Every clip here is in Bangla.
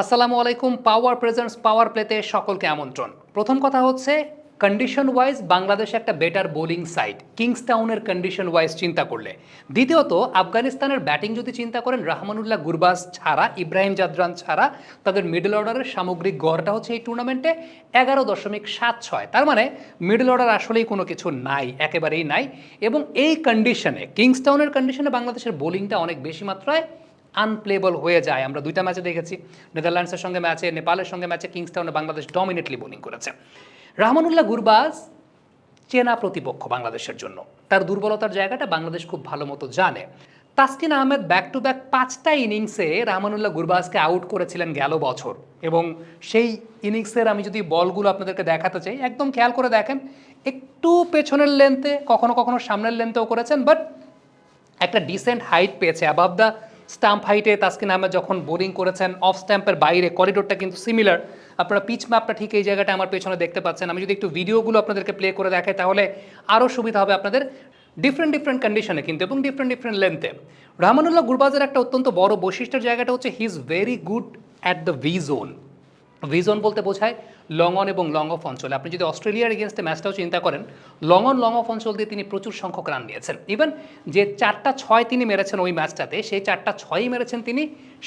আসসালামু আলাইকুম পাওয়ার প্রেজেন্টস পাওয়ার প্লেতে সকলকে আমন্ত্রণ। প্রথম কথা হচ্ছে কন্ডিশন ওয়াইজ বাংলাদেশ একটা বেটার বোলিং সাইড কিংসটাউনের কন্ডিশন ওয়াইজ চিন্তা করলে। দ্বিতীয়ত, আফগানিস্তানের ব্যাটিং যদি চিন্তা করেন, রহমানুল্লাহ গুরবাজ ছাড়া, ইব্রাহিম জাদরান ছাড়া, তাদের মিডল অর্ডারের সামগ্রিক গড়টা হচ্ছে এই টুর্নামেন্টে এগারো দশমিক সাত ছয়। তার মানে মিডল অর্ডার আসলেই কোনো কিছু নাই, একেবারেই নাই। এবং এই কন্ডিশনে কিংসটাউনের কন্ডিশনে বাংলাদেশের বোলিংটা অনেক বেশি মাত্রায় আনপ্লেবল হয়ে যায়। আমরা দুইটা ম্যাচে দেখেছি। নেদারল্যান্ডসের সঙ্গে ম্যাচে নেপালের সঙ্গে ম্যাচে কিংসটাউনে বাংলাদেশ ডমিনেটলি বোলিং করেছে। রহমানুল্লাহ গুরবাজ চেনা প্রতিপক্ষ বাংলাদেশের জন্য। তার দুর্বলতার জায়গাটা বাংলাদেশ খুব ভালো মতো জানে। Taskin Ahmed back to back পাঁচটা ইনিংসে রহমানুল্লাহ গুরবাজকে আউট করেছিলেন গেল বছর। এবং সেই ইনিংসের আমি যদি বলগুলো আপনাদেরকে দেখাতে চাই, একদম খেয়াল করে দেখেন, একটু পেছনের লেন্থে কখনো কখনো সামনের লেন্থেও করেছেন বাট একটা ডিসেন্ট হাইট পেয়েছে। অ্যাবাভ দ্য স্টাম্প হাইটে তাসকিন আহমেদ যখন বোলিং করেছেন, অফ স্ট্যাম্পের বাইরে, করিডোরটা কিন্তু সিমিলার আপনারা পিচ ম্যাপটা ঠিক এই জায়গাটা আমার পেছনে দেখতে পাচ্ছেন। আমি যদি একটু ভিডিওগুলো আপনাদেরকে প্লে করে দেখাই, তাহলে আরও সুবিধা হবে আপনাদের ডিফারেন্ট ডিফারেন্ট কন্ডিশনে কিন্তু, এবং ডিফারেন্ট ডিফারেন্ট লেন্থে রহমানুল্লাহ গুরবাজের একটা অত্যন্ত বড় বৈশিষ্ট্যের জায়গাটা হচ্ছে he is very good at the V zone vision বলতে বোঝায় লং অন এবং লং অফ অঞ্চল আপনি যদি অস্ট্রেলিয়ার এগেনস্টে ম্যাচটাও চিন্তা করেন লং অন লং অফ অঞ্চল দিয়ে তিনি প্রচুর সংখ্যক রান নিয়েছেন। ইভেন যে চারটা ছয় তিনি মেরেছেন ওই ম্যাচটাতে সেই চারটা ছয়ই মেরেছেন তিনি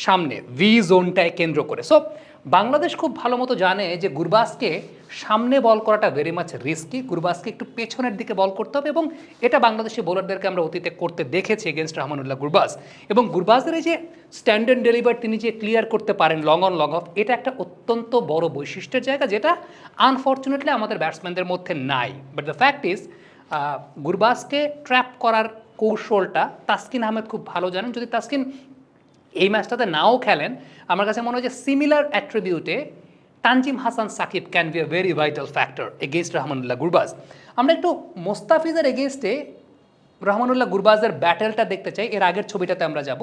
সামনে ভি জোনটায় কেন্দ্র করে। সো বাংলাদেশ খুব ভালো মতো জানে যে গুরবাসকে সামনে বল করাটা ভেরি মাচ রিস্কি গুরবাসকে একটু পেছনের দিকে বল করতে হবে এবং এটা বাংলাদেশি বোলারদেরকে আমরা অতীতে করতে দেখেছি এগেনস্ট রহমানুল্লাহ গুরবাজ এবং গুরবাজের এই যে স্ট্যান্ডার্ড ডেলিভার তিনি যে ক্লিয়ার করতে পারেন লং অন লং অফ এটা একটা অত্যন্ত বড় বৈশিষ্ট্যের জায়গা যেটা আনফর্চুনেটলি আমাদের ব্যাটসম্যানদের মধ্যে নাই। বাট দ্য ফ্যাক্ট ইজ গুরবাজকে ট্র্যাপ করার কৌশলটা তাসকিন আহমেদ খুব ভালো জানেন। যদি তাসকিন এই ম্যাচটাতে নাও খেলেন। আমার কাছে মনে হয় যে similar অ্যাট্রিবিউটে Tanzim Hasan, Shakib can be a very vital factor against Rahmanullah Gurbaz. আমরা একটু মোস্তাফিজের এগেনস্টে রহমানুল্লাহ গুরবাজের ব্যাটেলটা দেখতে চাই। এর আগের ছবিটাতে আমরা যাব।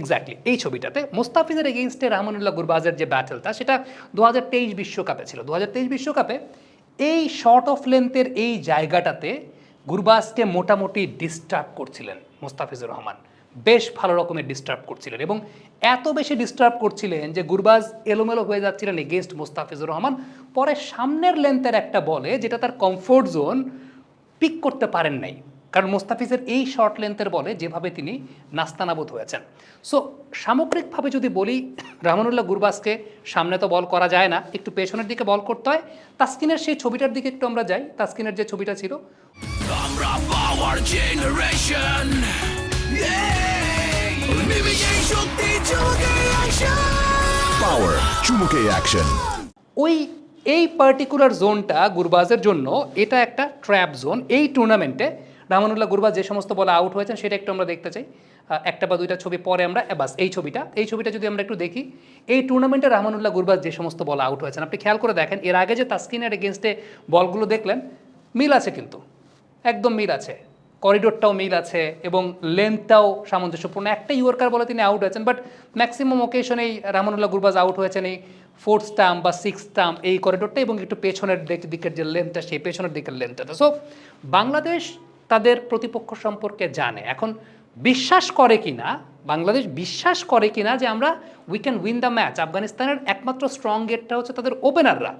এক্স্যাক্টলি এই ছবিটাতে মোস্তাফিজের এগেনস্টে রহমানুল্লাহ গুরবাজের যে ব্যাটেলটা সেটা দু বিশ্বকাপে ছিল। দু বিশ্বকাপে এই শর্ট অফ লেন্থের এই জায়গাটাতে গুরবাজকে মোটামুটি ডিস্টার্ব করছিলেন মোস্তাফিজুর রহমান। বেশ ভালো রকমের ডিস্টার্ব করছিলেন এবং এত বেশি ডিস্টার্ব করছিলেন যে গুরবাজ এলোমেলো হয়ে যাচ্ছিলেন এগেনস্ট মোস্তাফিজুর রহমান। পরে সামনের লেন্থের একটা বলে যেটা তার কমফোর্ট জোন পিক করতে পারেন নাই। কারণ মোস্তাফিজের এই শর্ট লেন্থের বলে যেভাবে তিনি নাস্তানাবোধ হয়েছেন। সো সামগ্রিকভাবে যদি বলি, রহমানুল্লাহ গুরবাজকে সামনে তো বল করা যায় না, একটু পেছনের দিকে বল করতে হয়। তাসকিনের সেই ছবিটার দিকে একটু আমরা যাই। তাসকিনের যে ছবিটা ছিল, আমরা পাওয়ার জেনারেশন Power. চুমুকে অ্যাকশন ওই, এই পার্টিকুলার জোনটা গুরবাজের জন্য এটা একটা ট্র্যাপ জোন এই টুর্নামেন্টে রামানুল্লাহ গুরবাজ যে সমস্ত বলে আউট হয়েছেন, সেটা একটু আমরা দেখতে চাই। একটা বা দুইটা ছবি পরে আমরা বাস, এই ছবিটা। এই ছবিটা যদি আমরা একটু দেখি, এই টুর্নামেন্টে রহমানুল্লাহ গুরবাজ যে সমস্ত বল আউট হয়েছেন, আপনি খেয়াল করে দেখেন, এর আগে যে তাস্কিনের এগেনস্টে বলগুলো দেখলেন, মিল আছে কিন্তু। একদম মিল আছে। করিডোরটাও মিল আছে এবং লেন্থটাও সামঞ্জস্যপূর্ণ। একটা ইয়র্কার বলে তিনি আউট হয়েছেন বাট ম্যাক্সিমাম ওকেশনেই রামানুল্লাহ গুরবাজ আউট হয়েছেন এই ফোর্থ স্টাম্প বা সিক্স স্টাম্প এই করিডোরটা এবং একটু পেছনের দিকের যে লেন্থটা সেই পেছনের দিকের লেন্থটা সো বাংলাদেশ তাদের প্রতিপক্ষ সম্পর্কে জানে। এখন বিশ্বাস করে কিনা, বাংলাদেশ বিশ্বাস করে কিনা যে আমরা we can win the match আফগানিস্তানের একমাত্র স্ট্রং গেটটা হচ্ছে তাদের ওপেনাররা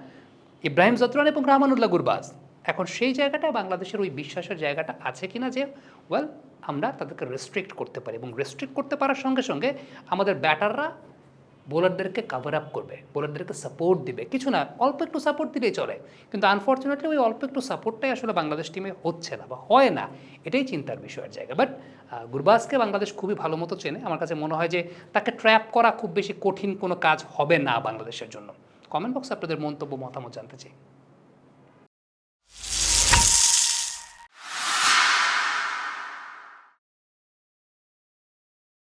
ইব্রাহিম জতরান এবং রহমানুল্লাহ গুরবাজ। এখন সেই জায়গাটা বাংলাদেশের ওই বিশ্বাসের জায়গাটা আছে কিনা যে ওয়েল আমরা তাদেরকে রেস্ট্রিক্ট করতে পারি এবং রেস্ট্রিক্ট করতে পারার সঙ্গে সঙ্গে আমাদের ব্যাটাররা বোলারদেরকে কাভার আপ করবে, বোলারদেরকে সাপোর্ট দিবে। কিছু না, অল্প একটু সাপোর্ট দিলেই চলে। কিন্তু আনফর্চুনেটলি ওই অল্প একটু সাপোর্টটাই আসলে বাংলাদেশ টিমে হচ্ছে না বা হয় না। এটাই চিন্তার বিষয়ের জায়গা। বাট গুরবাজকে বাংলাদেশ খুবই ভালো মতো চেনে। আমার কাছে মনে হয় যে, তাকে ট্র্যাপ করা খুব বেশি কঠিন কোনো কাজ হবে না বাংলাদেশের জন্য। কমেন্ট বক্সে আপনাদের মন্তব্য, মতামত জানতে চাই।